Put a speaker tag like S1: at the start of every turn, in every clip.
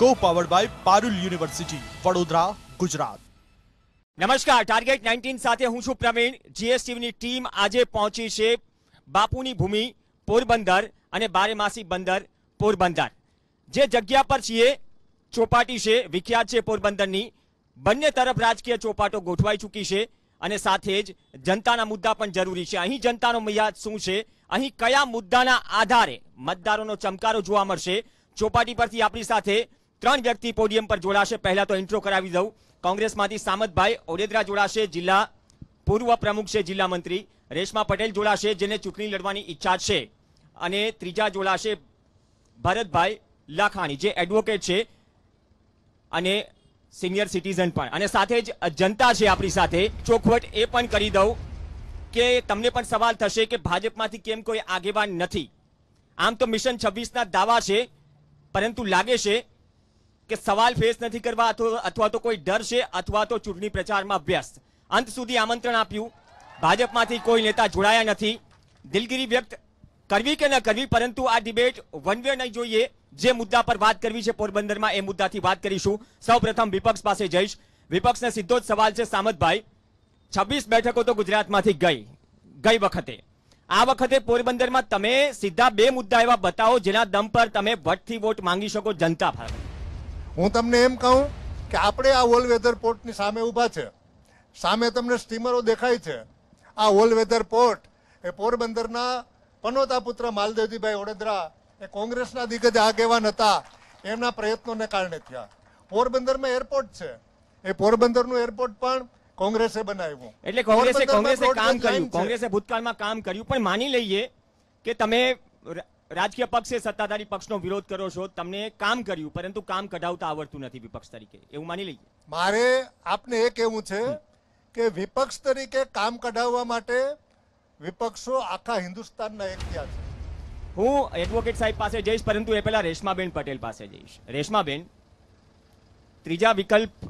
S1: Co powered by Parul university Vadodara Gujarat
S2: નમસ્કાર. Target nineteen સાથે હું છું પ્રવીણ. જીએસટીવીની ટીમ આજે પહોંચી છે બાપુની ભૂમિ, પોરબંદર અને બારેમાસી બંદર પોરબંદર. જે જગ્યા પર છીએ, ચોપાટી છે, વિખ્યાત છે પોરબંદરની. બંને તરફ રાજકીય ચોપાટો ગોઠવાઈ ચૂકી છે અને સાથે જ જનતાના મુદ્દા પણ જરૂરી છે. અહીં જનતાનો મિયાદ શું છે? અહીં કયા મુદ્દાના આધારે મતદારોનો ચમકારો જોવા મળશે? ચોપાટી પરથી આપણી સાથે ત્રણ વ્યક્તિ પોડિયમ પર જોડાશે. પહેલા તો ઇન્ટ્રો કરાવી દઉં. કોંગ્રેસમાંથી સામતભાઈ ઓડેદરા જોડાશે. જિલ્લા પૂર્વ પ્રમુખ છે, જિલ્લા મંત્રી. રેશમા પટેલ જોડાશે, જેને ચૂંટણી લડવાની ઈચ્છા છે. અને ત્રીજા જોડાશે ભરતભાઈ લાખાણી, જે એડવોકેટ છે અને સિનિયર સિટીઝન પણ. અને સાથે જ જનતા છે આપણી સાથે. ચોખવટ એ પણ કરી દઉં કે તમને પણ સવાલ થશે કે ભાજપમાંથી કેમ કોઈ આગેવાન નથી. આમ તો મિશન છવ્વીસના દાવા છે, પરંતુ લાગે છે કે સવાલ ફેસ નથી કરવા અથવા તો કોઈ ડર છે અથવા તો ચૂંટણી પ્રચારમાં વ્યસ્ત. અંત સુધી આમંત્રણ આપ્યું. ભાજપમાંથી કોઈ નેતા જોડાયા નથી. દિલગીરી વ્યક્ત કરવી કે ન કરવી, પરંતુ આ ડિબેટ વન વે નહીં જોઈએ. જે મુદ્દા પર વાત કરવી છે પોરબંદરમાં, એ મુદ્દાથી વાત કરીશું. સૌપ્રથમ વિપક્ષ પાસે જઈશ. વિપક્ષને સીધો જ સવાલ છે સામતભાઈ. છવ્વીસ બેઠકો તો ગુજરાતમાંથી ગઈ. ગઈ વખતે. આ વખતે પોરબંદરમાં તમે સીધા બે મુદ્દા એવા બતાવો જેના દમ પર તમે વટથી વોટ માંગી શકો જનતા પર.
S3: હું તમને એમ કહું કે આપણે આ ઓલ વેધર પોર્ટની સામે ઊભા છે. સામે તમને સ્ટીમરો દેખાય છે. આ ઓલ વેધર પોર્ટ એ પોરબંદરના પનોતા પુત્ર માલદેવજીભાઈ ઓડેદરા એ કોંગ્રેસના દિગ્ગજ આગેવાન હતા. એમના પ્રયત્નોને કારણે થયા. પોરબંદરમાં એરપોર્ટ છે. એ પોરબંદરનું એરપોર્ટ પણ કોંગ્રેસે બનાવ્યું.
S2: એટલે કોંગ્રેસે કોંગ્રેસે કામ કર્યું. કોંગ્રેસે ભૂતકાળમાં કામ કર્યું. પણ માની લઈએ કે તમે રાજકીય પક્ષે સત્તાધારી પક્ષનો વિરોધ કરો છો તમને કામ કર્યું પરંતુ કામ કઢાવતા આવડતું નથી વિપક્ષ તરીકે. એવું માની લઈએ?
S3: મારે આપને એ કહેવું છે કે વિપક્ષ તરીકે કામ કઢાવવા માટે વિપક્ષો આખા હિન્દુસ્તાનના એક થયા છે.
S2: હું એડવોકેટ સાહેબ પાસે જઈશ પરંતુ એ પહેલા રેશમાબેન પટેલ પાસે જઈશ. રેશમાબેન ત્રીજા વિકલ્પ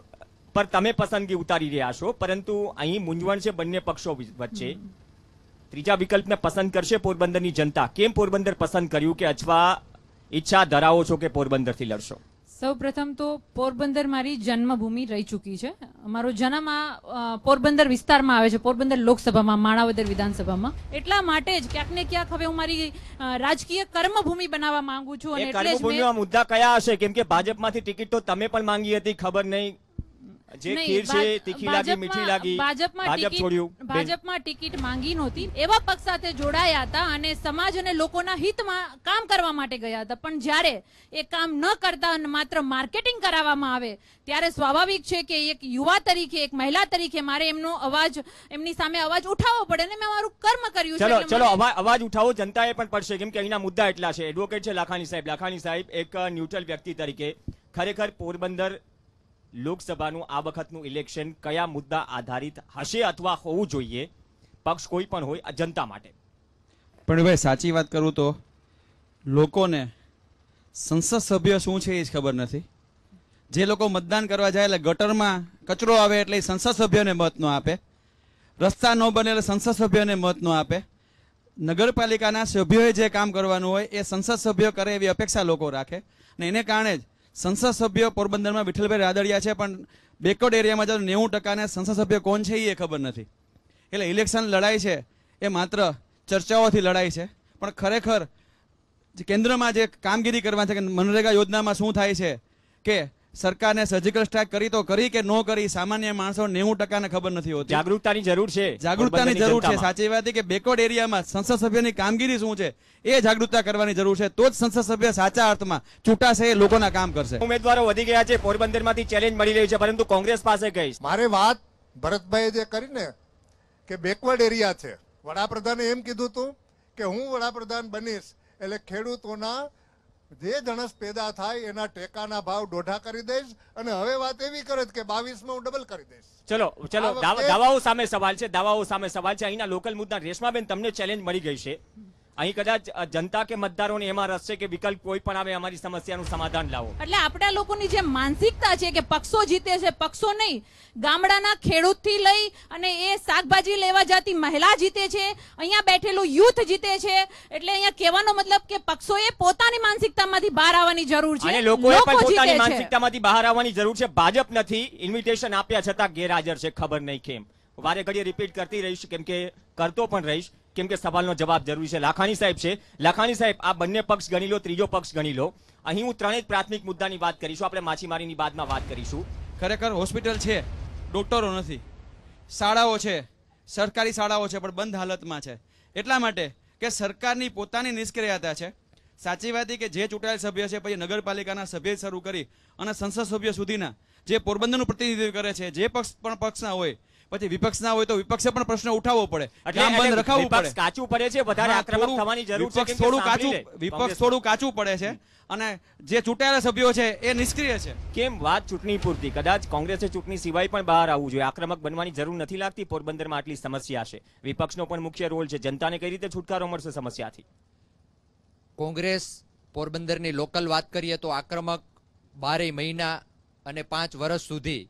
S2: પર તમે પસંદગી ઉતારી રહ્યા છો પરંતુ અહીં મૂંઝવણ છે બંને પક્ષો વચ્ચે. ત્રીજા વિકલ્પને પસંદ કરશે પોરબંદરની જનતા. કેમ પોરબંદર પસંદ કર્યું કે અથવા ઈચ્છા ધરાવો છો કે પોરબંદરથી લડશો?
S4: સૌ પ્રથમ તો પોરબંદર મારી જન્મભૂમિ રહી ચૂકી છે. મારો જન્મ આ પોરબંદર વિસ્તારમાં આવે છે પોરબંદર લોકસભામાં માણાવદર વિધાનસભામાં. એટલા માટે જ ક્યાંક ને ક્યાંક હવે હું મારી રાજકીય કર્મભૂમિ બનાવવા માંગુ છું અને એટલે જ
S2: મુદ્દા કયા હશે? કેમ કે ભાજપમાંથી ટિકિટ તો તમે પણ માંગી હતી ખબર નહીં. જે ખીર છે તીખી લાગી મીઠી લાગી
S4: ભાજપમાં
S2: ભાજપ છોડ્યું
S4: ભાજપમાં ટિકિટ માંગી નહોતી. એવા પક્ષ સાથે જોડાયા હતા અને સમાજ અને લોકોના હિતમાં કામ કરવા માટે ગયા હતા. પણ જ્યારે એ કામ ન કરતા માત્ર માર્કેટિંગ કરાવવામાં આવે ત્યારે સ્વાભાવિક છે કે એક યુવા તરીકે એક મહિલા તરીકે મારે એમનો અવાજ એમની સામે અવાજ ઉઠાવવો પડે અને મેં મારું કર્મ કર્યું છે
S2: ચલો ચલો અવાજ અવાજ ઉઠાવો જનતાએ પણ પડશે કેમ કે અહીંના મુદ્દા એટલા છે. એડવોકેટ છે લાખાણી સાહેબ. લાખાણી સાહેબ એક ન્યુટ્રલ વ્યક્તિ તરીકે ખરેખર પોરબંદર લોકસભાનું આ વખતનું ઇલેક્શન કયા મુદ્દા આધારિત હશે અથવા હોવું જોઈએ? પક્ષ કોઈ પણ હોય જનતા માટે.
S5: પણ ભાઈ, સાચી વાત કરું તો લોકોને સંસદ સભ્ય શું છે એ જ ખબર નથી. જે લોકો મતદાન કરવા જાય એટલે ગટરમાં કચરો આવે એટલે સંસદ સભ્યોને મત ન આપે. રસ્તા ન બને એટલે સંસદ સભ્યોને મત ન આપે. નગરપાલિકાના સભ્યોએ જે કામ કરવાનું હોય એ સંસદ સભ્યો કરે એવી અપેક્ષા લોકો રાખે. અને એને કારણે જ સંસદ સભ્ય પોરબંદરમાં વિઠ્ઠલભાઈ રાદડિયા છે, પણ બેકવર્ડ એરિયામાં જો નેવું ટકાને સંસદ સભ્ય કોણ છે એ ખબર નથી. એટલે ઇલેક્શન લડાઈ છે, એ માત્ર ચર્ચાઓથી લડાઈ છે, પણ ખરેખર કેન્દ્રમાં જે કામગીરી કરવા છે કે મનરેગા યોજનામાં શું થાય છે કે સરકારને સર્જિકલ સ્ટ્રાઇક કરી તો કરી કે ન કરી સામાન્ય માણસો નેવું ટકાને ખબર નથી હોતી.
S2: જાગૃતતાની જરૂર છે
S5: જાગૃતતાની જરૂર છે. સાચી વાત કે બેકવર્ડ એરિયામાં સંસદ સભ્યની કામગીરી શું છે? એ જાગૃતતા કરવાની જરૂર છે. તો જ સંસદ સભ્ય સાચા અર્થમાં ચૂંટાશે એ લોકોના કામ કરશે.
S2: ઉમેદવારો વધી ગયા છે. પોરબંદરમાંથી ચેલેન્જ મળી રહી છે. પરંતુ કોંગ્રેસ પાસે ગઈ
S3: મારે વાત ભરતભાઈએ જે કરીને કે બેકવર્ડ એરિયા છે. વડાપ્રધાને એમ કીધું હતું કે હું વડાપ્રધાન બનીશ એટલે ખેડૂતોના જે જણસ પેદા થાય એના ટેકાના ભાવ દોઢા કરી દઈશ અને હવે વાત એવી કરે કે બાવીસમાં હું ડબલ કરી દઈશ.
S2: ચલો ચલો દાવાઓ સામે સવાલ છે દાવાઓ સામે સવાલ છે. અહીંના લોકલ મુદ્દા રેશમાબેન તમને ચેલેન્જ મળી ગઈ છે. અહીં કદાચ જનતા કે મતદારોને એમાં રસ છે કે વિકલ્પ કોઈ પણ આવે અમારી સમસ્યાનું સમાધાન લાવો.
S4: એટલે આપણા લોકોની જે માનસિકતા છે કે પક્ષો જીતે છે પક્ષો નહીં ગામડાના ખેડૂતથી લઈ અને એ શાકભાજી લેવા જતી મહિલા જીતે છે અહીંયા બેઠેલું યુથ જીતે છે એટલે અહીંયા કહેવાનો મતલબ કે પક્ષોએ પોતાની માનસિકતામાંથી બહાર આવવાની જરૂર છે.
S2: અને લોકોએ પણ પોતાની માનસિકતામાંથી બહાર આવવાની જરૂર છે. ભાજપ નથી ઇન્વિટેશન આપ્યા છતાં ગેરહાજર છે ખબર નહીં કેમ. વારે ઘડીએ રિપીટ કરતી રહીશ કેમ કે કરતો પણ રહીશ. કેમ કે સવાલનો જવાબ જરૂરી છે. લાખાણી સાહેબ છે. લાખાણી સાહેબ, આ બંને પક્ષ ગણી લો, ત્રીજો પક્ષ ગણી લો. અહીં હું ત્રણેય પ્રાથમિક મુદ્દાની વાત કરીશું. આપણે માછીમારીની બાદમાં વાત કરીશું.
S5: ખરેખર હોસ્પિટલ છે. ડોક્ટરો નથી. શાળાઓ છે. સરકારી શાળાઓ છે, પણ બંધ હાલતમાં છે. એટલા માટે કે સરકારની પોતાની નિષ્ક્રિયતા છે. સાચી વાત કે જે ચૂંટાયેલ સભ્ય છે, પછી નગરપાલિકાના સભ્ય શરૂ કરી અને સંસદ સભ્ય સુધીના જે પોરબંદરનું પ્રતિનિધિત્વ કરે છે, જે પક્ષ પણ પક્ષના હોય પછી વિપક્ષના હોય તો વિપક્ષે પણ પ્રશ્ન ઉઠાવવો પડે. કામ બંધ રખાવવું પડે.
S2: કાચું પડે છે વધારે આક્રમક થવાની જરૂર છે
S5: વિપક્ષ થોડું કાચું વિપક્ષ થોડું કાચું પડે છે અને જે ચૂંટાયેલા સભ્યો છે એ નિષ્ક્રિય છે.
S2: કેમ વાત ચૂંટણી પૂરતી? કદાચ કોંગ્રેસે ચૂંટણી સિવાય પણ બહાર આવવું જોઈએ. આક્રમક બનવાની જરૂર નથી લાગતી પોરબંદરમાં આટલી સમસ્યા છે. વિપક્ષનો પણ મુખ્ય રોલ છે. જનતાને કઈ રીતે છુટકારો મળશે સમસ્યાથી?
S6: કોંગ્રેસ પોરબંદરની લોકલ વાત કરીએ તો આક્રમક બારેય મહિના અને પાંચ વર્ષ સુધી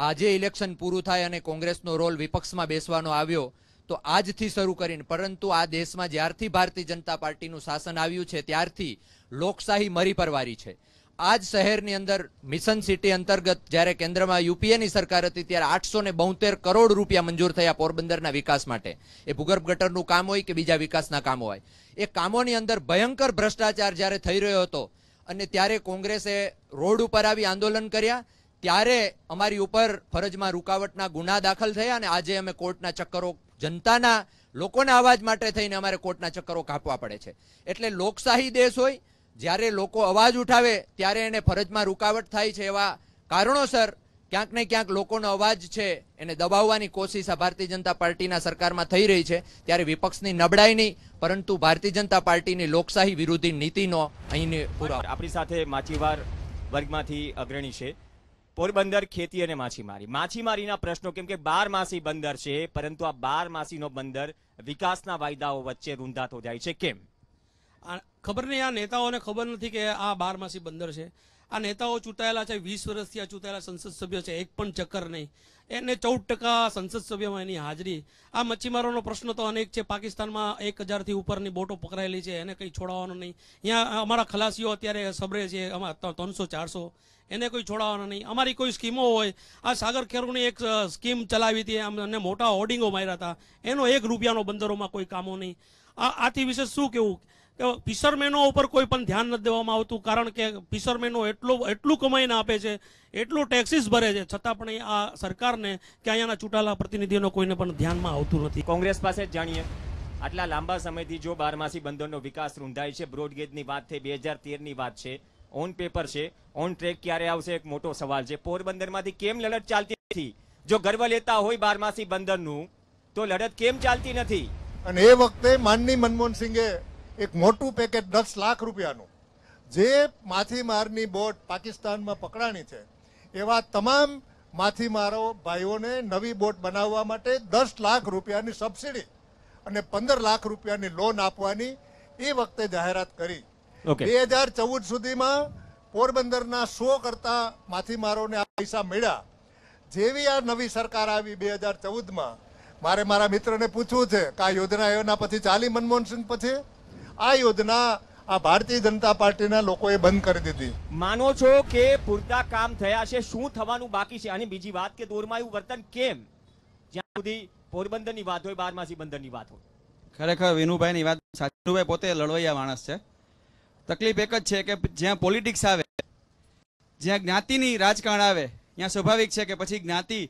S6: આજે ઇલેક્શન પૂરું થાય અને કોંગ્રેસનો રોલ વિપક્ષમાં બેસવાનો આવ્યો, તો આજથી શરૂ કરીને, પરંતુ આ દેશમાં જ્યારથી ભારતીય જનતા પાર્ટીનું શાસન આવ્યું છે, ત્યારથી લોકશાહી મરી પરવારી છે. આજ શહેરની અંદર, મિશન સિટી અંતર્ગત જ્યારે કેન્દ્રમાં યુપીએની સરકાર હતી, ત્યારે આઠસો ને બોતેર કરોડ રૂપિયા મંજૂર થયા પોરબંદરના વિકાસ માટે. એ ભૂગર્ભ ગટરનું કામ હોય કે બીજા વિકાસના કામો હોય. એ કામોની અંદર ભયંકર ભ્રષ્ટાચાર જ્યારે થઈ રહ્યો હતો, અને ત્યારે કોંગ્રેસે રોડ ઉપર આવી આંદોલન કર્યા ત્યારે અમારી ઉપર ફરજમાં રૂકાવટના ગુના દાખલ થયા અને આજે અમે કોર્ટના ચક્કરો જનતાના લોકોના અવાજ માટે થઈને અમારે કોર્ટના ચક્કરો કાપવા પડે છે. એટલે લોકશાહી દેશ હોય, જ્યારે લોકો અવાજ ઉઠાવે, ત્યારે એને ફરજમાં રૂકાવટ થાય છે એવા કારણોસર ક્યાંક ને ક્યાંક લોકોનો અવાજ છે, એને દબાવવાની કોશિશ આ ભારતીય જનતા પાર્ટીના સરકારમાં થઈ રહી છે, ત્યારે વિપક્ષની નબળાઈ નહીં, પરંતુ ભારતીય જનતા પાર્ટીની લોકશાહી વિરોધી નીતિનો અહીં
S2: આપણી સાથે માછીવાર વર્ગમાંથી અગ્રણી છે. પોરબંદર ખેતી અને માછીમારી. માછીમારીના પ્રશ્નો કેમ કે બારમાસી બંદર છે, પરંતુ આ બારમાસીનો બંદર વિકાસના વાયદાઓ વચ્ચે રૂંધાતો જાય છે. કેમ?
S7: ખબર નહીં, આ નેતાઓને ખબર નથી કે આ બારમાસી બંદર છે. આ નેતાઓ ચૂંટાયેલા છે, વીસ વર્ષથી આ ચૂંટાયેલા સંસદ સભ્ય છે, એક પણ ચક્કર નહીં. એને ચૌદ ટકા સંસદ સભ્યમાં એની હાજરી. આ મચ્છીમારોનો પ્રશ્ન તો અનેક છે. પાકિસ્તાનમાં એક હજારથી ઉપરની બોટો પકડાયેલી છે. એને કંઈ છોડાવવાનો નહીં. અહીંયા અમારા ખલાસીઓ અત્યારે સબરે છે. અમારા ત્રણસો, ચારસો. એને કોઈ છોડાવવાનો નહીં. અમારી કોઈ સ્કીમો હોય. આ સાગર ખેરુની એક સ્કીમ ચલાવી હતી. આમ અને મોટા હોર્ડિંગો માર્યા હતા. એનો એક રૂપિયાનો બંદરોમાં કોઈ કામો નહીં. આ આથી વિશે શું કેવું? કે ફિશરમેનો ઉપર કોઈ પણ ધ્યાન નથી દેવામાં આવતું કારણ કે ફિશરમેનો એટલું એટલું કમાઈને આપે છે એટલું ટેક્સીસ ભરે છે છતાં પણ આ સરકારને કે અહીંયાના ચૂંટાયેલા પ્રતિનિધિઓનો કોઈને પણ ધ્યાનમાં આવતું નથી.
S2: કોંગ્રેસ પાસે જ જાણીએ આટલા લાંબા સમયથી જો બારમાસી બંદરનો વિકાસ રૂંધાય છે બ્રોડગેજની વાત થઈ બે હજાર તેરની વાત છે ઓન પેપર છે ઓન ટ્રેક ક્યારે આવશે એક મોટો સવાલ છે. પોરબંદરમાંથી કેમ લડત ચાલતી નથી? જો ગર્વ લેતા હોય બારમાસી બંદરનું તો લડત કેમ ચાલતી નથી?
S3: અને એ વખતે માનની મનમોહન સિંઘે એક મોટું પેકેજ દસ લાખ રૂપિયાનું. જે માછીમારની બોટ પાકિસ્તાનમાં પકડાણી છે એવા તમામ માછીમારો ભાઈઓને નવી બોટ બનાવવા માટે દસ લાખ રૂપિયાની સબસિડી અને પંદર લાખ રૂપિયાની લોન આપવાની એ વખતે જાહેરાત કરી. બે હજાર ચૌદ સુધીમાં પોરબંદરના સો કરતા માછીમારોને આ પૈસા મળ્યા. જેવી આ નવી સરકાર આવી બે હજાર ચૌદમાં મારે મારા મિત્રને પૂછવું છે કે આ યોજના એના પછી ચાલી મનમોહન સિંહ પછી? આ યોજના આ ભારતીય જનતા પાર્ટીના લોકોએ બંધ કરી દીધી.
S2: માનો છો કે પૂરતા કામ થયા છે શું થવાનું બાકી છે? અને બીજી વાત કે દોરમાયું વર્તન કેમ? જ્યાં સુધી પોરબંદરની વાત હોય બારમાસી બંદરની વાત હોય.
S5: ખરેખર વિનુભાઈની વાત સાચુભાઈ પોતે લડવૈયા માણસ છે. તકલીફ એક જ છે કે જ્યાં પોલિટિક્સ આવે જ્યાં જ્ઞાતિની રાજકારણ આવે ત્યાં સ્વાભાવિક છે કે પછી જ્ઞાતિ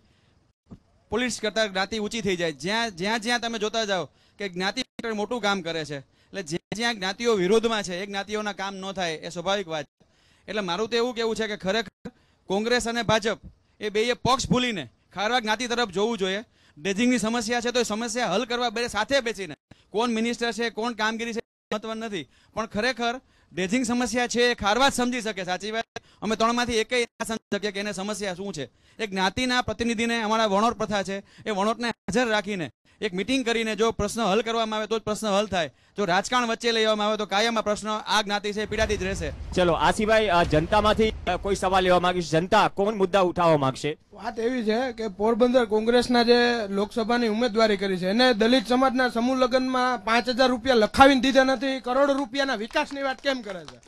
S5: પોલીસ કરતાં જ્ઞાતિ ઊંચી થઈ જાય. જ્યાં જ્યાં જ્યાં તમે જોતા જાઓ કે જ્ઞાતિ મોટું કામ કરે છે એટલે જ્યાં જ્યાં જ્ઞાતિઓ વિરોધમાં છે, એ જ્ઞાતિઓના કામ ન થાય, એ સ્વાભાવિક વાત છે. એટલે મારું તો એવું કેવું છે કે ખરેખર કોંગ્રેસ અને ભાજપ એ બે પક્ષ ભૂલીને ખારવા જ્ઞાતિ તરફ જોવું જોઈએ. ડેજિંગની સમસ્યા છે તો એ સમસ્યા હલ કરવા બે સાથે બેસીને કોણ મિનિસ્ટર છે, કોણ કામગીરી છે મહત્વ નથી. પણ ખરેખર ડેજિંગ સમસ્યા છે એ ખારવા સમજી શકે, સાચી વાત? અમે ત્રણમાંથી એક સમજી શકીએ કે એને સમસ્યા શું છે? એ જ્ઞાતિના પ્રતિનિધિને અમારા વણોટ પ્રથા છે, એ વણોટને હાજર રાખીને એક મિટિંગ કરીને જો પ્રશ્ન હલ કરવામાં આવે તો જ પ્રશ્ન હલ થાય. જો રાજકારણ વચ્ચે લઈ આવે તો કાયમ આ પ્રશ્ન આ જ્ઞાતિ છે પીડાતી જ રહેશે.
S2: ચલો આ સિવાય જનતામાંથી કોઈ સવાલ લેવા માંગીશ જનતા કોણ મુદ્દા ઉઠાવવા માંગશે?
S8: વાત એવી છે કે પોરબંદર કોંગ્રેસના જે લોકસભાની ઉમેદવારી કરી છે એને દલિત સમાજના સમૂહ લગ્નમાં પાંચ હજાર રૂપિયા લખાવીને દીધા નથી કરોડો રૂપિયાના વિકાસની વાત કેમ કરે છે?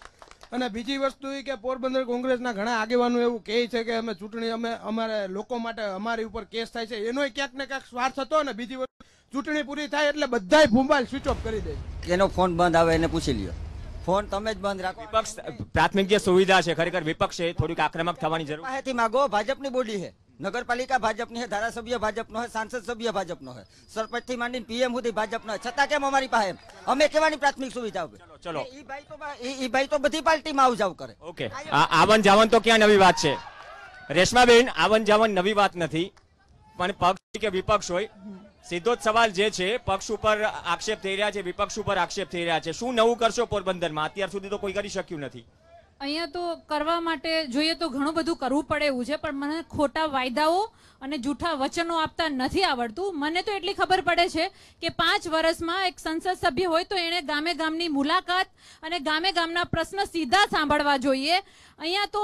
S8: અને બીજી વસ્તુ એ કે પોરબંદર કોંગ્રેસના ઘણા આગેવાનો એવું કહે છે કે અમે ચૂંટણી અમે અમારે લોકો માટે અમારી ઉપર કેસ થાય છે. એનો ક્યાંક ને ક્યાંક સ્વાર્થ હતો અને બીજી વસ્તુ ચૂંટણી પૂરી થાય એટલે બધાય મોબાઈલ સ્વિચ ઓફ કરી દે
S9: એનો ફોન બંધ આવે એને પૂછી લ્યો. ફોન તમે જ બંધ રાખો.
S2: વિપક્ષ પ્રાથમિક જે સુવિધા છે ખરેખર વિપક્ષે થોડીક આક્રમક થવાની જરૂર
S9: માગો ભાજપની બોલી છે. નગરપાલિકા ભાજપની હે ધારાસભ્ય ભાજપનો હે સાંસદ સભ્ય ભાજપનો હે. સરપંચથી માંડીને પીએમ સુધી ભાજપનો હે. છતાં કેમ અમારી પાસે અમે કેવાની પ્રાથમિક સુવિધા
S2: ચલો, ચલો.
S9: ઈ ભાઈ તો ઈ ઈ ભાઈ તો બધી પાર્ટીમાં આવ જાવ કરે.
S2: ઓકે. આવન જાવન તો ક્યાં નવી વાત છે? રેશમાબેન આવન જાવન નવી વાત નથી પણ પક્ષ કે વિપક્ષ હોય સીધો જ સવાલ જે છે પક્ષ ઉપર આક્ષેપ થઈ રહ્યા છે વિપક્ષ ઉપર આક્ષેપ થઈ રહ્યા છે. શું નવું કરશો પોરબંદરમાં? અત્યાર સુધી તો કોઈ કરી શક્યું નથી.
S4: અહીંયા તો કરવા માટે જોઈએ તો ઘણું બધું કરવું પડે એવું છે, પણ મને ખોટા વાયદાઓ અને જૂઠા વચનો આપતા નથી આવડતું. મને તો એટલી ખબર પડે છે કે પાંચ વર્ષમાં એક સંસદ સભ્ય હોય તો એણે ગામે ગામની મુલાકાત અને ગામે ગામના પ્રશ્ન સીધા સાંભળવા જોઈએ. અહીંયા તો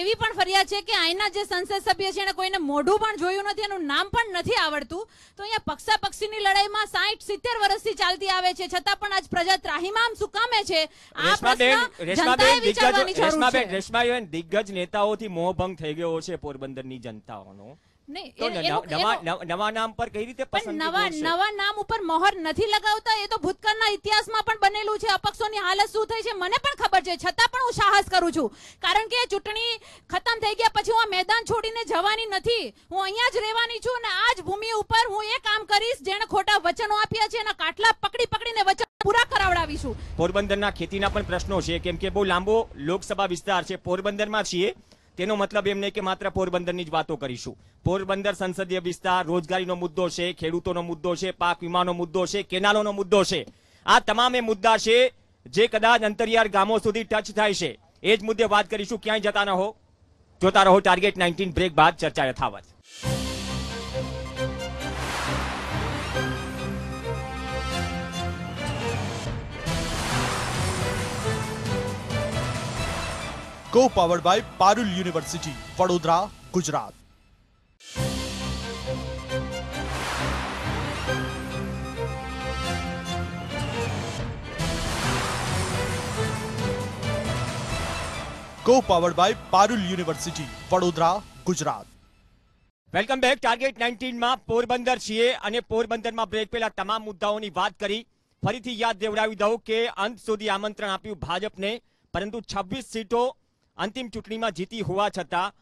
S4: એવી પણ ફરિયાદ છે કે અહીંના જે સંસદ સભ્ય છે એને કોઈને મોઢું પણ જોયું નથી એનું નામ પણ નથી આવડતું. તો અહીંયા પક્ષા પક્ષીની લડાઈમાં સાઠ સિત્તેર વર્ષથી ચાલતી આવે છે. છતાં પણ આજ પ્રજા ત્રાહિમામ સુકામે છે? આ પ્રશ્ન જનતાએ વિચારવાની જરૂર છે.
S2: રેશમાબેન દિગ્ગજ નેતાઓથી મોહભંગ થઈ ગયો છે પોરબંદરની જનતાઓનો. તો
S4: એ-
S2: ન-
S4: એનું-
S2: નવા નવા- નવા નામ પર કઈ રીતે
S4: પણ નવા નવા નામ ઉપર મોહર નથી લગાવતા એ તો ભૂતકાળના ઇતિહાસમાં પણ બનેલું છે. અપક્ષોની હાલત શું થઈ છે મને પણ ખબર છે. છતાં પણ હું સાહસ કરું છું. કારણ કે ચૂંટણી ખતમ થઈ ગયા પછી હું આ મેદાન છોડીને જવાની નથી. હું અહીંયા જ રહેવાની છું અને આ જ ભૂમિ ઉપર હું એ કામ કરીશ જેણે ખોટા વચનો આપ્યા છે એના કાટલા પકડી પકડીને વચન પૂરા કરાવડાવીશું.
S2: પોરબંદરના ખેતીના પણ પ્રશ્નો છે. કેમ કે બહુ લાંબો લોકસભા વિસ્તાર છે. પોરબંદરમાં છીએ. તેનો મતલબ એમ નહીં કે માત્ર પોરબંદરની જ વાતો કરીશું. પોરબંદર સંસદીય વિસ્તાર રોજગારીનો મુદ્દો છે, ખેડૂતોનો મુદ્દો છે, પાક વીમાનો મુદ્દો છે, કેનાલોનો મુદ્દો છે. આ તમામે મુદ્દા છે જે કદાચ અંતરિયાળ ગામો સુધી ટચ થાય છે. એ જ મુદ્દે વાત કરીશું, ક્યાંય જતા ન હો જોતા રહો ટાર્ગેટ નાઇન્ટીન બ્રેક બાદ ચર્ચા યથાવત.
S1: Co powered by Parul university Vadodara Gujarat co powered by Parul university Vadodara Gujarat
S2: welcome back target 19 માં પોરબંદર છીએ અને પોરબંદરમાં બ્રેક પહેલા તમામ મુદ્દાઓની વાત કરી. ફરીથી યાદ દેવડાવી દઉં કે અંત સુધી આમંત્રણ આપ્યું ભાજપને. પરંતુ 26 સીટો અંતિમ ચૂંટણીમાં જીતી હોવા છતાં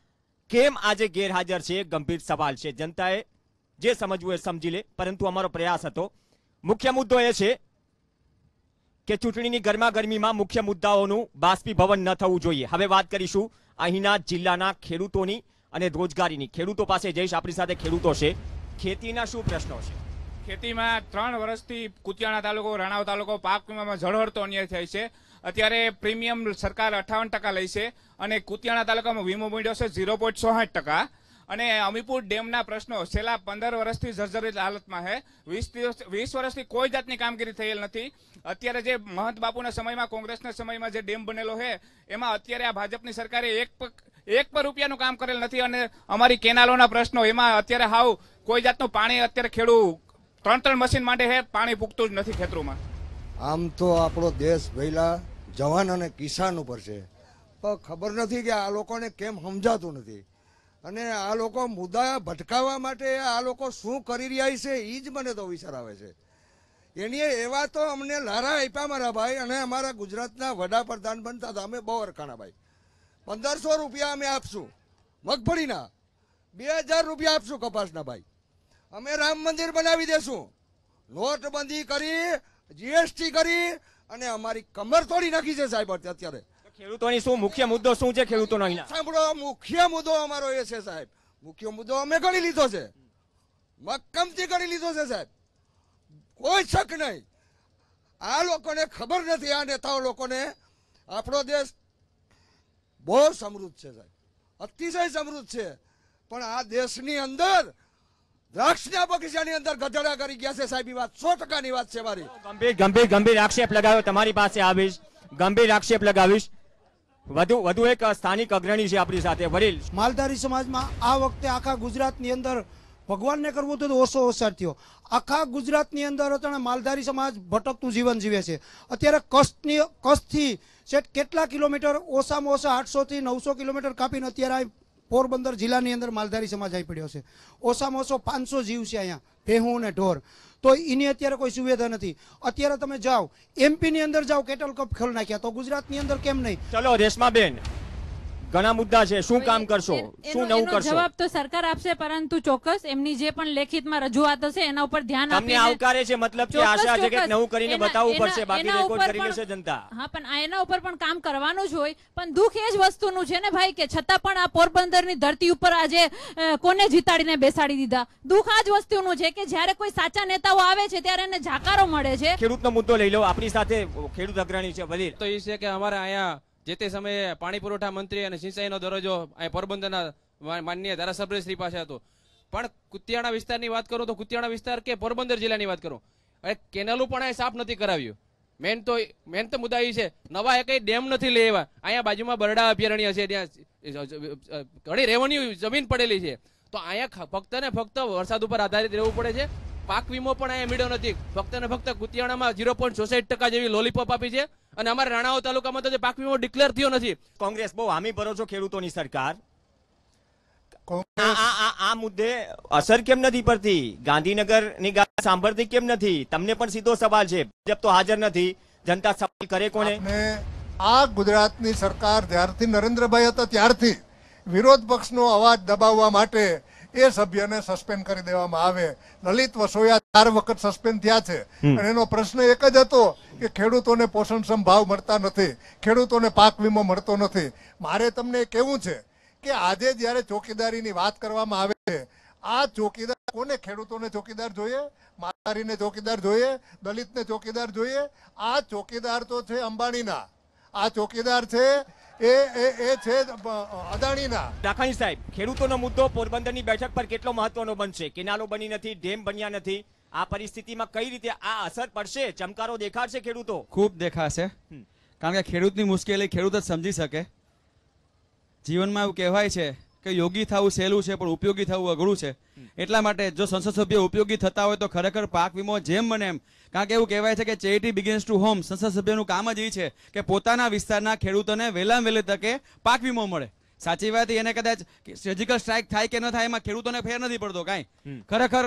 S2: કેમ આજે ગેરહાજર છે? ગંભીર સવાલ છે. જનતાએ જે સમજવું એ સમજી લે. પરંતુ અમારો પ્રયાસ હતો. મુખ્ય મુદ્દો એ છે કે ચૂંટણીની ગરમાગરમીમાં મુખ્ય મુદ્દાઓનું બાષ્પીભવન ન થવું જોઈએ. હવે વાત કરીશું અહીંના જિલ્લાના ખેડૂતોની અને રોજગારીની. ખેડૂતો પાસે જઈશ આપણી સાથે ખેડૂતો છે. ખેતીના શું પ્રશ્નો છે?
S10: ખેતીમાં ત્રણ વર્ષથી કુતિયાણા તાલુકો, રાણાવ તાલુકો, પાક વીમામાં ઝળહળતો અન્યાય થાય છે. અત્યારે પ્રીમિયમ સરકાર અઠાવન ટકા લે છે અને કુતિયાણા તાલુકામાં વીમો મળ્યો છે ઝીરો પોઈન્ટ ચોસઠ ટકા. અને અમીપુર ડેમના પ્રશ્નો, છેલ્લા પંદર વર્ષથી જર્જરિત હાલતમાં છે. વીસ દિવસ, વીસ વર્ષથી કોઈ જાતની કામગીરી થયેલ નથી. અત્યારે જે મહંત બાપુના સમયમાં, કોંગ્રેસના સમયમાં જે ડેમ બનેલો છે, એમાં અત્યારે આ ભાજપની સરકારે એક એક પર રૂપિયાનું કામ કરેલ નથી અને અમારી કેનાલોના પ્રશ્નો, એમાં અત્યારે હાવ કોઈ જાતનું પાણી અત્યારે ખેડૂ, ત્રણ ત્રણ મશીન માટે છે, પાણી પૂગતું જ નથી ખેતરોમાં.
S11: આમ તો આપણો દેશ પહેલા જવાન અને કિસાન ઉપર છે. પણ ખબર નથી કે આ લોકોને કેમ સમજાતું નથી. અને આ લોકો મુદ્દા ભટકાવવા માટે આ લોકો શું કરી રહ્યા છે એ જ મને તો વિચાર આવે છે. એની એવા તો અમને લારા આપ્યા મારા ભાઈ અને અમારા ગુજરાતના વડાપ્રધાન બનતા હતા અમે બહુ અરખાણા ભાઈ. પંદરસો રૂપિયા અમે આપશું. મગફળીના. બે હજાર રૂપિયા આપશું કપાસના ભાઈ. અમે રામ મંદિર બનાવી દેશું. નોટબંધી કરી, જીએસટી કરી અને અમારી કમર તોડી નાખી છે સાહેબ અત્યારે.
S2: ખેડૂતોની શું મુખ્ય મુદ્દો શું છે ખેડૂતોનો અહીંના?
S11: સાંભળો મુખ્ય મુદ્દો અમારો એ છે સાહેબ. મુખ્ય મુદ્દો અમે ગણી લીધો છે. મક્કમથી ગણી લીધો છે સાહેબ. કોઈ શક નહીં. આ લોકોને ખબર નથી આ નેતાઓ લોકોને. આપણો દેશ બહુ સમૃદ્ધ છે સાહેબ. અતિશય સમૃદ્ધ છે. પણ આ દેશની અંદર દ્રાક્ષના બગીચાની અંદર ગધેડા કરી ગયા છે સાહેબ વાત સો ટકાની વાત છે મારી.
S2: ગંભીર ગંભીર ગંભીર આક્ષેપ લગાવ્યો તમારી પાસે આવીશ. ગંભીર આક્ષેપ લગાવીશ. વધુ વધુ એક સ્થાનિક અગ્રણી છે આપણી સાથે વડીલ
S12: માલધારી સમાજમાં આ વખતે આખા ગુજરાતની અંદર ભગવાનને કરવું તો ઓછો ઓછાર થયો. આખા ગુજરાતની અંદર અત્યારે માલધારી સમાજ ભટકતું જીવન જીવે છે. અત્યારે કચ્છની કચ્છથી કેટલા કિલોમીટર ઓછામાં ઓછા આઠસોથી નવસો કિલોમીટર કાપીને અત્યારે આ પોરબંદર જિલ્લાની અંદર માલધારી સમાજ આવી પડ્યો છે. ઓછામાં ઓછો પાંચસો જીવ છે અહીંયા, ભેહું અને ઢોર. તો એની અત્યારે કોઈ સુવિધા નથી. અત્યારે તમે જાઓ, એમપીની અંદર જાઓ, કેટલ કપ ખોલ નાખ્યા? તો ગુજરાતની અંદર કેમ નહીં?
S2: ચલો, રેશમાબેન ઘણા મુદ્દા છે. શું કામ કરશો? શું નવું કરશો?
S4: જવાબ તો સરકાર આપશે પરંતુ ચોક્કસ એમની જે પણ લેખિતમાં રજૂઆત હશે એના ઉપર ધ્યાન આપીને-
S2: આવકારે છે મતલબ કે આશા છે કે નવું કરીને બતાવવું પડશે બાકી રેકોર્ડ કરી લેશે જનતા.
S4: હા પણ એના ઉપર પણ કામ કરવાનું જ હોય. પણ દુઃખ એ જ વસ્તુનું છે ને ભાઈ કે છતાં પણ આ પોરબંદરની ધરતી ઉપર આજે કોને જીતાડીને બેસાડી દીધા? દુઃખ આ જ વસ્તુનું છે કે જ્યારે કોઈ સાચા નેતાઓ આવે છે ત્યારે એને જાકારો મળે છે.
S2: ખેડૂતનો મુદ્દો લઈ લો. આપણી સાથે ખેડૂત અગ્રણી છે વડીલ
S13: તો એ છે કે અમારે અહીંયા જે તે સમયે પાણી પુરવઠા મંત્રી અને સિંચાઈનો દરજ્જો અહીં પોરબંદરના માનનીય ધારાસભ્ય શ્રી પાસે હતો. પણ કુતિયાણા વિસ્તારની વાત કરું તો કુતિયાણા વિસ્તાર કે પોરબંદર જિલ્લાની વાત કરું? હવે કેનાલું પણ અહીં સાફ નથી કરાવ્યું. મેન તો મેન તો મુદ્દા એ છે, નવા કઈ ડેમ નથી લેવા અહીંયા બાજુમાં બરડા અભયારણ્ય છે, ત્યાં ઘણી રેવન્યુ જમીન પડેલી છે. તો અહીંયા ફક્ત ને ફક્ત વરસાદ ઉપર આધારિત રહેવું પડે છે. પાક વીમો પણ અહીંયા મળ્યો નથી. ફક્ત ને ફક્ત કુતિયાણામાં ઝીરો પોઈન્ટ ચોસઠ ટકા જેવી લોલીપોપ આપી છે અને અમારા રાણાઓ તાલુકામાં તો જે પાક વીમો ડિક્લેર થયો નથી.
S2: કોંગ્રેસ બહુ હામી ભરો છો ખેડૂતોની સરકાર? આ આ- આ આ મુદ્દે અસર કેમ નથી પડતી? ગાંધીનગરની ગાડી સાંભળતી કેમ નથી? તમને પણ સીધો સવાલ છે. ભાજપ તો હાજર નથી. જનતા સવાલ કરે કોને?
S3: ને આ ગુજરાતની સરકાર જ્યારથી નરેન્દ્રભાઈ હતા ત્યારથી વિરોધ પક્ષનો અવાજ દબાવવા માટે એ સભ્યને સસ્પેન્ડ કરી દેવામાં આવે. લલિત વસોયા ચાર વખત સસ્પેન્ડ થયા છે. અને એનો પ્રશ્ન એક જ હતો કે ખેડૂતોને પોષણક્ષમ ભાવ મળતા નથી. ખેડૂતોને પાક વીમો મળતો નથી. મારે તમને કેવું છે કે આજે જ્યારે ચોકીદારીની વાત કરવામાં આવે છે આ ચોકીદાર કોને ખેડૂતોને ચોકીદાર જોઈએ? માતારીને ચોકીદાર જોઈએ? દલિતને ચોકીદાર જોઈએ? આ ચોકીદાર તો છે અંબાણીના. આ ચોકીદાર છે એ એ એ છે અદાણીના.
S2: લાખાણી સાહેબ ખેડૂતોનો મુદ્દો પોરબંદરની બેઠક પર કેટલો મહત્વનો બનશે? કેનાલો બની નથી ડેમ બન્યા નથી. આ પરિસ્થિતિમાં કઈ રીતે આ અસર પડશે? ચમકારો દેખાડશે ખેડૂતો?
S5: ખૂબ દેખાશે. કારણ કે ખેડૂતની મુશ્કેલી ખેડૂત જ સમજી શકે. જીવનમાં એવું કહેવાય છે કે યોગી થવું સહેલું છે પણ ઉપયોગી થવું અઘરું છે. એટલા માટે જો સંસદ સભ્ય ઉપયોગી થતા હોય તો ખરેખર પાક વીમો જેમ બને એમ. કારણ કે એવું કહેવાય છે કે ચેરિટી બિગિન્સ ટુ હોમ સંસદ સભ્યનું કામ જ એ છે કે પોતાના વિસ્તારના ખેડૂતોને વહેલા વહેલી તકે પાક વીમો મળે. સાચી વાત એને કદાચ સર્જિકલ સ્ટ્રાઇક થાય કે ન થાય એમાં ખેડૂતોને ફેર નથી પડતો કાંઈ. ખરેખર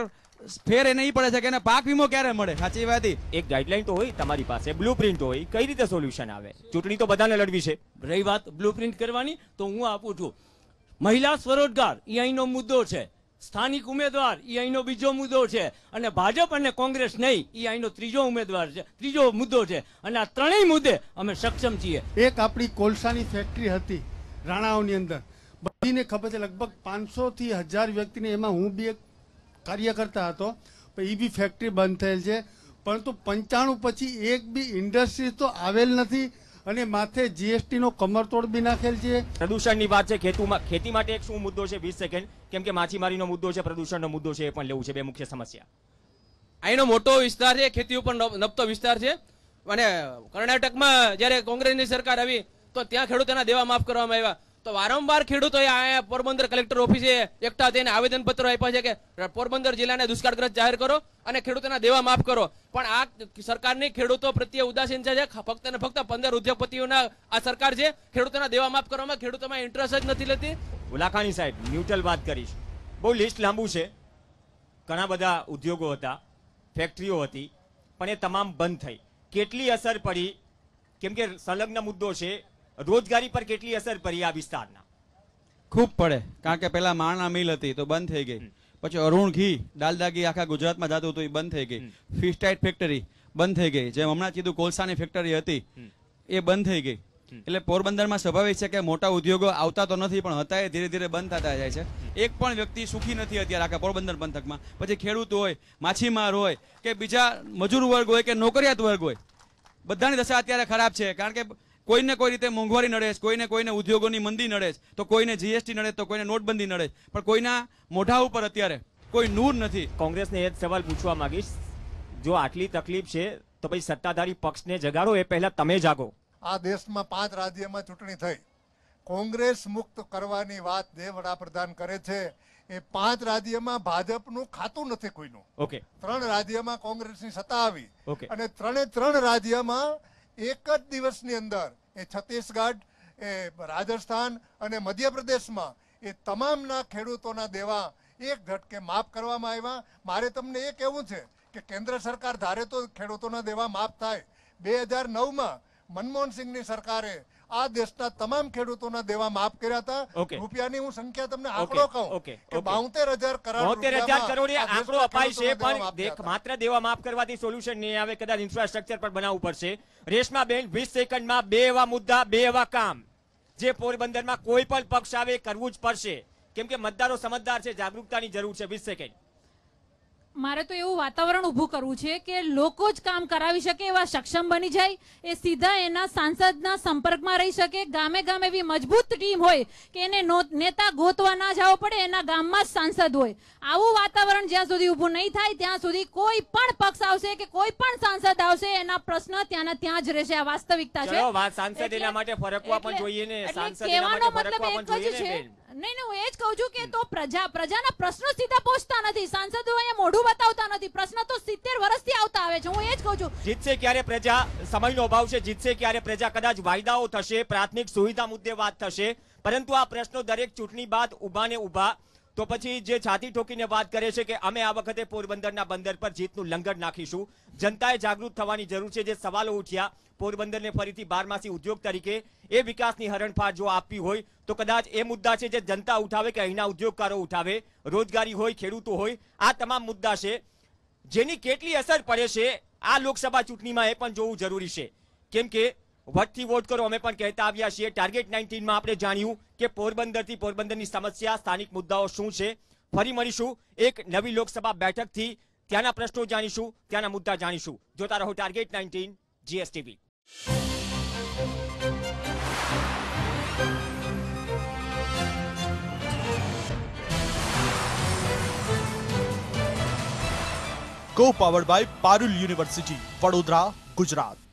S5: ફેર એ નહીં પડે છે કે એને પાક વીમો ક્યારે મળે? સાચી વાત
S2: એક ગાઈડલાઈન તો હોય તમારી પાસે બ્લુ પ્રિન્ટ હોય કઈ રીતે સોલ્યુશન આવે? ચૂંટણી તો બધાને લડવી છે.
S14: રહી વાત બ્લુ પ્રિન્ટ કરવાની તો હું આપું છું. મહિલા સ્વરોજગાર, એ અહીંનો મુદ્દો છે. સ્થાનિક ઉમેદવાર, એ અહીંનો બીજો મુદ્દો છે. અને ભાજપ અને કોંગ્રેસ નહીં, એ અહીંનો ત્રીજો ઉમેદવાર છે, ત્રીજો મુદ્દો છે. અને આ ત્રણેય મુદ્દે અમે સક્ષમ છીએ.
S15: એક આપણી કોલસાની ફેક્ટરી હતી, રાણાઓની અંદર. બધીને ખબર છે, લગભગ પાંચસો થી હજાર વ્યક્તિને એમાં હું બી એક કાર્યકર્તા હતો એ બી ફેક્ટરી બંધ થયેલ છે. પરંતુ પંચાણું પછી એક બી ઇન્ડસ્ટ્રી તો આવેલ નથી. અને માથે જીએસટી નો કમરતોડ બી નાખેલ છે.
S2: પ્રદૂષણની વાત છે ખેતુમાં ખેતી માટે એક શું મુદ્દો છે? વીસ સેકન્ડ કેમ કે માછીમારીનો મુદ્દો છે પ્રદૂષણનો મુદ્દો છે એ પણ લેવું છે બે મુખ્ય સમસ્યા.
S13: અહીંનો મોટો વિસ્તાર છે ખેતી ઉપર નપતો વિસ્તાર છે. અને કર્ણાટકમાં જ્યારે કોંગ્રેસની સરકાર આવી તો ત્યાં ખેડૂતોના દેવા માફ કરવામાં આવ્યા. તો વારંવાર ખેડૂતોએ અહીંયા પોરબંદર કલેક્ટર ઓફિસે એકઠા થઈને આવેદન પત્રો આપ્યા છે કે પોરબંદર જિલ્લાને દુષ્કાળગ્રસ્ત જાહેર કરો અને ખેડૂતોના દેવા માફ કરો. પણ આ સરકારની ખેડૂતો પ્રત્યે ઉદાસીન છે ફક્ત ને ફક્ત પંદર ઉદ્યોગપતિઓના આ સરકાર છે. ખેડૂતોના દેવા માફ કરવામાં ખેડૂતોમાં ઇન્ટરેસ્ટ જ નથી લેતી.
S2: ઉલાખાણી સાહેબ ન્યુટ્રલ વાત કરીશ. બહુ લિસ્ટ લાંબુ છે. ઘણા બધા ઉદ્યોગો હતા ફેક્ટરીઓ હતી, પણ એ તમામ બંધ થઈ. કેટલી અસર પડી? કેમ કે સંલગ્ન મુદ્દો છે રોજગારી પર કેટલી અસર પડી આ વિસ્તારના?
S5: ખૂબ પડે કારણ કે પેલા માણના મિલ હતી તો બંધ થઈ ગઈ. પછી અરુણ ઘી દાલદા ઘી આખા ગુજરાતમાં જતું હતું એ બંધ થઈ ગઈ. ફિસ્ટાઇટ ફેક્ટરી બંધ થઈ ગઈ. જેમ હમણાં કીધું કોલસાની ફેક્ટરી હતી એ બંધ થઈ ગઈ. એટલે પોરબંદરમાં સ્વાભાવિક છે કે મોટા ઉદ્યોગો આવતા તો નથી પણ હતા એ ધીરે ધીરે બંધ થતા જાય છે. એક પણ વ્યક્તિ સુખી નથી અત્યારે આખા પોરબંદર પંથકમાં. પછી ખેડૂત હોય માછીમાર હોય કે બીજા મજૂર વર્ગ હોય કે નોકરિયાત વર્ગ હોય બધાની દશા અત્યારે ખરાબ છે. કારણ કે કોઈને કોઈ રીતે મોંઘવારી નડે છે કોઈને કોઈને ઉદ્યોગોની મંદી નડે છે તો કોઈને જીએસટી નડે તો કોઈને નોટબંધી નડે પણ કોઈના મોઢા ઉપર અત્યારે કોઈ નૂર નથી.
S2: કોંગ્રેસને એ જ સવાલ પૂછવા માંગીશ. જો આટલી તકલીફ છે તો પછી સત્તાધારી પક્ષને જગાડો એ પહેલા તમે જાગો.
S3: આ દેશમાં પાંચ રાજ્યમાં ચૂંટણી થઈ. કોંગ્રેસ મુક્ત કરવાની વાત જે વડાપ્રધાન કરે છે એ પાંચ રાજ્યમાં ભાજપનું ખાતું નથી કોઈનું
S2: ઓકે.
S3: ત્રણ રાજ્યમાં કોંગ્રેસની સત્તા આવી.
S2: ઓકે.
S3: અને ત્રણે ત્રણ રાજ્યમાં એક જ દિવસની અંદર એ છત્તીસગઢ, એ રાજસ્થાન અને મધ્યપ્રદેશમાં એ તમામના ખેડૂતોના દેવા એક ઝટકે માફ કરવામાં આવ્યા. મારે તમને એ કહેવું છે કે કેન્દ્ર સરકાર ધારે તો ખેડૂતોના દેવા માફ થાય. બે હજાર નવમાં મનમોહન સિંહની સરકારે આ દેશના તમામ ખેડૂતોના દેવા માફ કર્યા હતા. રૂપિયાની હું સંખ્યા તમને આંકડો કહું કે બાઉતેર હજાર કરોડ
S2: કરોડ આંકડો અપાય છે પણ. માત્ર દેવા માફ કરવાથી સોલ્યુશન નહીં આવે કદાચ ઇન્ફ્રાસ્ટ્રક્ચર પણ બનાવવું પડશે. રેશમાબેન વીસ સેકન્ડમાં બે એવા મુદ્દા બે એવા કામ જે પોરબંદરમાં કોઈ પણ પક્ષ આવે કરવું જ પડશે. કેમ કે મતદારો સમજદાર છે જાગૃતતાની જરૂર છે વીસ સેકન્ડ.
S4: મારે તો એવું વાતાવરણ ઊભું કરવું છે કે લોકો જ કામ કરાવી શકે એવા સક્ષમ બની જાય એ સીધા એના સાંસદના સંપર્કમાં રહી શકે. ગામે ગામે એવી મજબૂત ટીમ હોય કે એને નેતા ગોતવા ના જવો પડે એના ગામમાં જ સાંસદ હોય. આવું વાતાવરણ જ્યાં સુધી ઊભું નહીં થાય ત્યાં સુધી કોઈ પણ પક્ષ આવશે કે કોઈ પણ સાંસદ આવશે એના પ્રશ્ન ત્યાંના ત્યાં જ રહેશે. આ વાસ્તવિકતા છે.
S2: સાંસદ એના માટે ફરકવા પણ જોઈએ ને. સાંસદ એના
S4: કહેવાનો
S2: માટે
S4: મતલબ
S2: ફરકવા પણ
S4: એક જ
S2: જોઈએ ને
S4: છે
S2: બેન.
S4: નહીં નહીં, હું એ જ કહું છું કે તો પ્રજા, પ્રજાના પ્રશ્નો સીધા પહોંચતા નથી. સાંસદો અહીંયા મોઢું બતાવતા નથી. પ્રશ્ન તો સિત્તેર વર્ષથી આવતા આવે છે. હું એ જ કહું છું.
S2: જીતશે ક્યારે પ્રજા? સમયનો અભાવ છે. જીતશે ક્યારે પ્રજા? કદાચ વાયદાઓ થશે, પ્રાથમિક સુવિધા મુદ્દે વાત થશે. પરંતુ આ પ્રશ્નો દરેક ચૂંટણી બાદ ઊભા ને ઊભા તો પછી જે છાતી ઠોકીને વાત કરે છે કે અમે આ વખતે પોરબંદરના બંદર પર જીતનું લંગર નાખીશું. જનતાએ જાગૃત થવાની જરૂર છે. જે સવાલો ઉઠ્યા, પોરબંદરને ફરીથી બારમાસી ઉદ્યોગ તરીકે એ વિકાસની હરણફાળ જો આપવી હોય તો કદાચ એ મુદ્દા છે જે જનતા ઉઠાવે કે અહીંના ઉદ્યોગકારો ઉઠાવે, રોજગારી હોય, ખેડૂતો હોય, આ તમામ મુદ્દા છે. જેની કેટલી અસર પડે છે, આ લોકસભા ચૂંટણીમાં એ પણ જોવું જરૂરી છે. કેમ કે વટથી વોટ કરો, અમે પણ કહેતા આવ્યા છીએ, ટાર્ગેટ નાઇન્ટીનમાં આપણે જાણ્યું કે પોરબંદરથી પોરબંદરની સમસ્યા, સ્થાનિક મુદ્દાઓ શું છે. ફરી મળીશું એક નવી લોકસભા બેઠકથી ત્યાંના પ્રશ્નો જાણીશું, ત્યાંના મુદ્દા જાણીશું. જોતા રહો target nineteen, GSTV.
S1: Co powered by Parul university Vadodara Gujarat